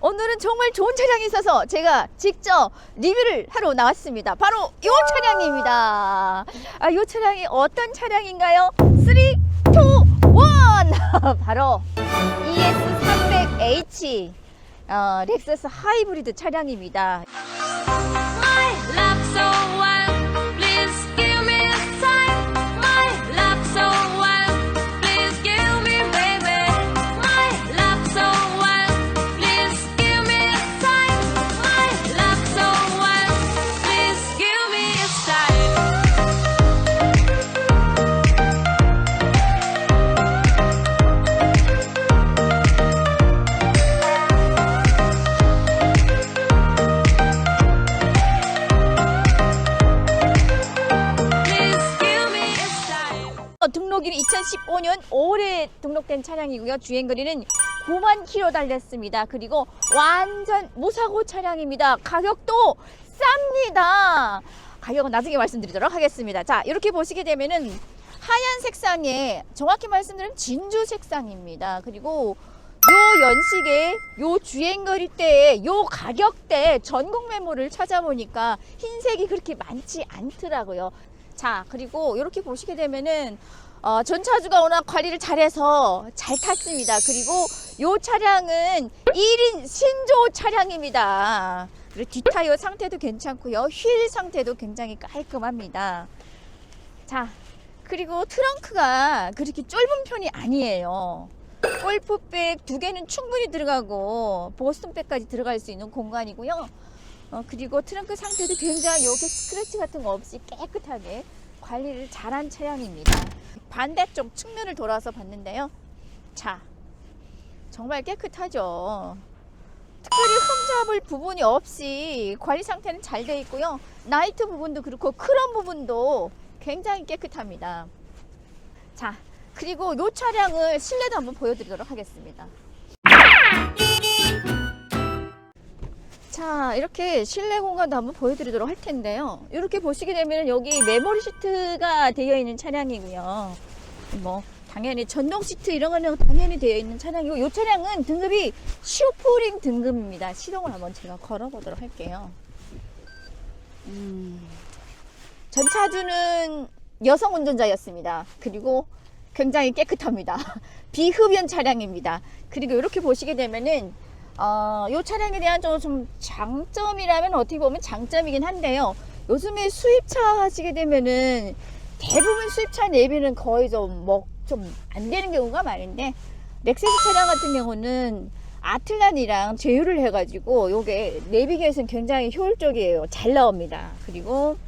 오늘은 정말 좋은 차량이 있어서 제가 직접 리뷰를 하러 나왔습니다. 바로 이 차량입니다. 아, 이 차량이 어떤 차량인가요? 3, 2, 1! 바로 ES300H 어, 렉서스 하이브리드 차량입니다. 어, 등록일이 2015년 5월에 등록된 차량이고요. 주행거리는 9만 킬로 달렸습니다. 그리고 완전 무사고 차량입니다. 가격도 쌉니다. 가격은 나중에 말씀드리도록 하겠습니다. 자, 이렇게 보시게 되면은 하얀 색상에 정확히 말씀드리면 진주 색상입니다. 그리고 요 연식에 요 주행거리 때에 요 가격대 전국 메모를 찾아보니까 흰색이 그렇게 많지 않더라고요. 자, 그리고 이렇게 보시게 되면은 어, 전 차주가 워낙 관리를 잘해서 잘 탔습니다. 그리고 요 차량은 1인 신조 차량입니다. 그리고 뒷타이어 상태도 괜찮고요. 휠 상태도 굉장히 깔끔합니다. 자, 그리고 트렁크가 그렇게 좁은 편이 아니에요. 골프백 두 개는 충분히 들어가고 보스턴백까지 들어갈 수 있는 공간이고요. 어, 그리고 트렁크 상태도 굉장히 여기 스크래치 같은 거 없이 깨끗하게 관리를 잘한 차량입니다. 반대쪽 측면을 돌아서 봤는데요. 자, 정말 깨끗하죠. 특별히 흠잡을 부분이 없이 관리 상태는 잘 되어 있고요. 나이트 부분도 그렇고 크롬 부분도 굉장히 깨끗합니다. 자, 그리고 이 차량을 실내도 한번 보여드리도록 하겠습니다. 자, 이렇게 실내 공간도 한번 보여드리도록 할 텐데요. 이렇게 보시게 되면 여기 메모리 시트가 되어 있는 차량이고요. 뭐, 당연히 전동 시트 이런 거는 당연히 되어 있는 차량이고, 이 차량은 등급이 슈프링 등급입니다. 시동을 한번 제가 걸어 보도록 할게요. 음, 전차주는 여성 운전자였습니다. 그리고 굉장히 깨끗합니다. 비흡연 차량입니다. 그리고 이렇게 보시게 되면은 어, 이 차량에 대한 좀, 좀 장점이라면 어떻게 보면 장점이긴 한데요. 요즘에 수입차 하시게 되면은 대부분 수입차 내비는 거의 좀 뭐 좀 안 되는 경우가 많은데 렉세스 차량 같은 경우는 아틀란이랑 제휴를 해가지고 요게 내비게이션 굉장히 효율적이에요. 잘 나옵니다. 그리고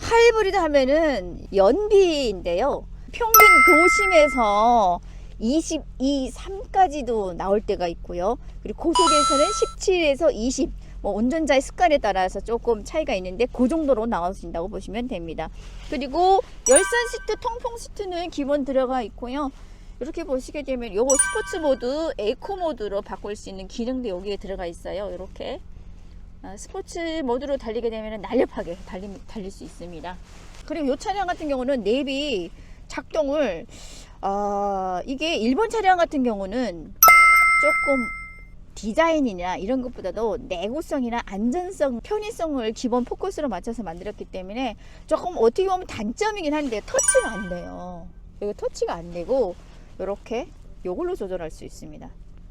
하이브리드 하면은 연비인데요. 평균 도심에서 22, 3까지도 나올 때가 있고요. 그리고 고속에서는 17에서 20. 뭐 운전자의 습관에 따라서 조금 차이가 있는데 그 정도로 나와진다고 보시면 됩니다. 그리고 열선 시트, 통풍 시트는 기본 들어가 있고요. 이렇게 보시게 되면 요거 스포츠 모드, 에코 모드로 바꿀 수 있는 기능도 여기에 들어가 있어요. 이렇게 아, 스포츠 모드로 달리게 되면 날렵하게 달리, 달릴 수 있습니다. 그리고 이 차량 같은 경우는 내비 작동을 어, 이게 일본 차량 같은 경우는 조금 디자인이나 이런 것보다도 내구성이나 안전성, 편의성을 기본 포커스로 맞춰서 만들었기 때문에 조금 어떻게 보면 단점이긴 한데 터치가 안 돼요. 이거 터치가 안 되고 이렇게 요걸로 조절할 수 있습니다.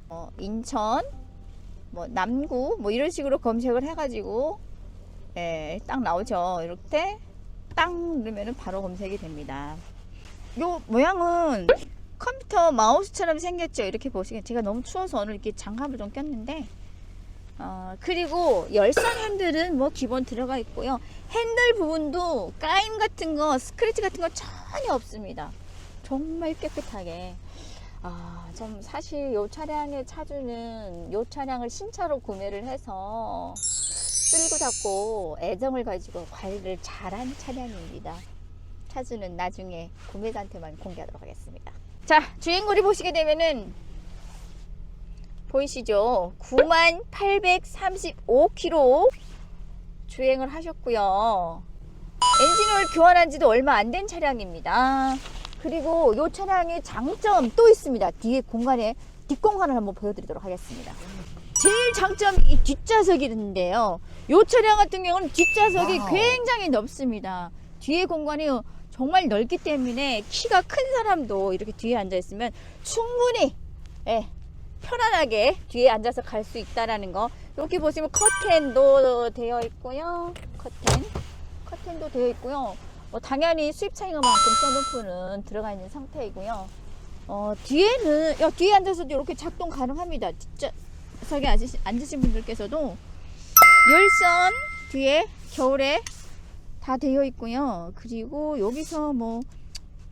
어, 인천, 뭐 남구, 뭐 이런 식으로 검색을 해가지고 예, 딱 나오죠. 이렇게 딱 누르면은 바로 검색이 됩니다. 요 모양은 컴퓨터 마우스처럼 생겼죠. 이렇게 보시면 제가 너무 추워서 오늘 이렇게 장갑을 좀 꼈는데 어, 그리고 열선 핸들은 뭐 기본 들어가 있고요. 핸들 부분도 까임 같은 거, 스크래치 같은 거 전혀 없습니다. 정말 깨끗하게. 아, 좀 사실 요 차량의 차주는 요 차량을 신차로 구매를 해서 쓸고 닦고 애정을 가지고 관리를 잘한 차량입니다. 차주는 나중에 구매자한테만 공개하도록 하겠습니다. 자, 주행거리 보시게 되면은 보이시죠? 9만 835km 주행을 하셨고요. 엔진오일 교환한 지도 얼마 안 된 차량입니다. 그리고 이 차량의 장점 또 있습니다. 뒤에 공간에 뒷공간을 한번 보여드리도록 하겠습니다. 제일 장점이 이 뒷좌석인데요. 이 차량 같은 경우는 뒷좌석이 와우. 굉장히 넓습니다. 뒤에 공간이 정말 넓기 때문에 키가 큰 사람도 이렇게 뒤에 앉아 있으면 충분히 예, 편안하게 뒤에 앉아서 갈 수 있다라는 거. 여기 보시면 커튼도 되어 있고요. 커튼, 커튼도 되어 있고요. 어, 당연히 수입 차이가만큼 선루프는 들어가 있는 상태이고요. 어, 뒤에는 야, 뒤에 앉아서도 이렇게 작동 가능합니다. 뒷좌석에 앉으신, 앉으신 분들께서도 열선 뒤에 겨울에 다 되어 있고요. 그리고 여기서 뭐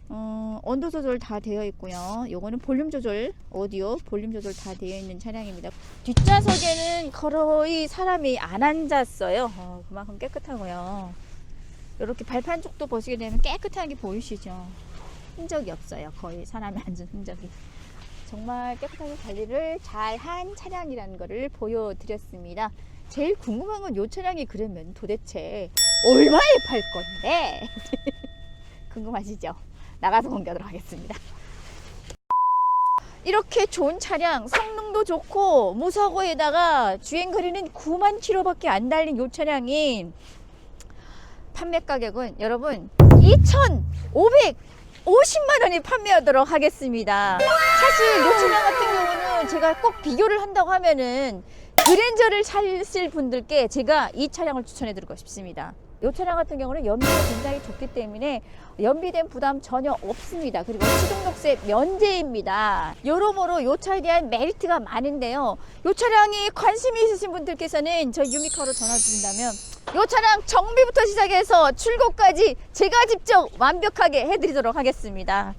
어, 온도 조절 다 되어 있고요. 요거는 볼륨 조절, 오디오 볼륨 조절 다 되어 있는 차량입니다. 뒷좌석에는 거의 사람이 안 앉았어요. 어, 그만큼 깨끗하고요. 이렇게 발판 쪽도 보시게 되면 깨끗하게 보이시죠? 흔적이 없어요. 거의 사람이 앉은 흔적이. 정말 깨끗하게 관리를 잘 한 차량이라는 것을 보여드렸습니다. 제일 궁금한 건 이 차량이 그러면 도대체 얼마에 팔 건데? 궁금하시죠? 나가서 공개하도록 하겠습니다. 이렇게 좋은 차량, 성능도 좋고 무사고에다가 주행 거리는 9만 킬로밖에 안 달린 이 차량이 판매 가격은 여러분 2,550만 원에 판매하도록 하겠습니다. 사실 이 차량 같은 경우는 제가 꼭 비교를 한다고 하면은 그랜저를 사실 분들께 제가 이 차량을 추천해 드리고 싶습니다. 이 차량 같은 경우는 연비가 굉장히 좋기 때문에 연비된 부담 전혀 없습니다. 그리고 취등록세 면제입니다. 여러모로 이 차에 대한 메리트가 많은데요. 이 차량이 관심이 있으신 분들께서는 저희 유미카로 전화 주신다면 이 차량 정비부터 시작해서 출고까지 제가 직접 완벽하게 해드리도록 하겠습니다.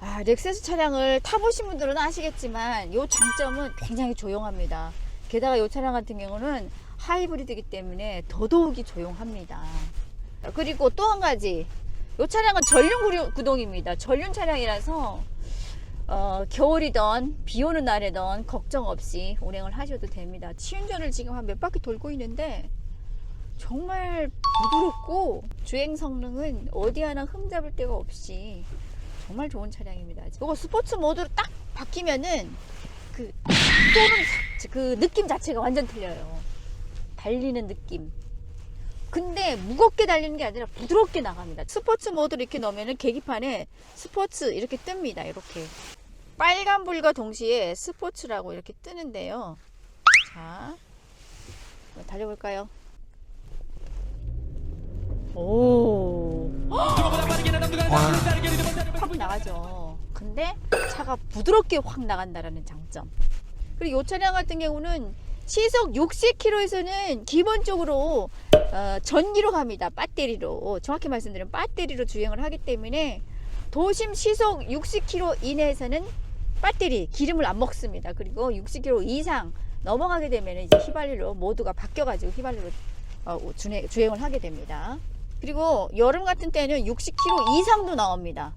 아, 렉세스 차량을 타보신 분들은 아시겠지만 이 장점은 굉장히 조용합니다. 게다가 이 차량 같은 경우는 하이브리드이기 때문에 더더욱이 조용합니다. 그리고 또 한 가지 이 차량은 전륜 구동입니다. 전륜 차량이라서 어, 겨울이던 비 오는 날이던 걱정 없이 운행을 하셔도 됩니다. 치운전을 지금 한 몇 바퀴 돌고 있는데 정말 부드럽고 주행 성능은 어디 하나 흠잡을 데가 없이 정말 좋은 차량입니다. 이거 스포츠 모드로 딱 바뀌면은 그 사- 그 느낌 자체가 완전 틀려요. 달리는 느낌. 근데 무겁게 달리는 게 아니라 부드럽게 나갑니다. 스포츠 모드로 이렇게 넣으면은 계기판에 스포츠 이렇게 뜹니다. 이렇게 빨간불과 동시에 스포츠라고 이렇게 뜨는데요. 자, 달려볼까요? 오. 확 나가죠. 근데 차가 부드럽게 확 나간다라는 장점. 그리고 이 차량 같은 경우는 시속 60km에서는 기본적으로 어, 전기로 갑니다. 배터리로. 정확히 말씀드리면 배터리로 주행을 하기 때문에 도심 시속 60km 이내에서는 배터리 기름을 안 먹습니다. 그리고 60km 이상 넘어가게 되면 이제 휘발유로 모두가 바뀌어가지고 휘발유로 어, 주행, 주행을 하게 됩니다. 그리고 여름 같은 때는 60km 이상도 나옵니다.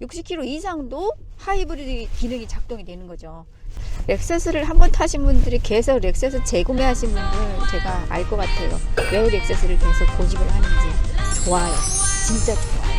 60km 이상도 하이브리드 기능이 작동이 되는 거죠. 렉서스를 한 번 타신 분들이 계속 렉서스 재구매하신 분들 제가 알 것 같아요. 왜 렉서스를 계속 고집을 하는지. 좋아요. 진짜 좋아요.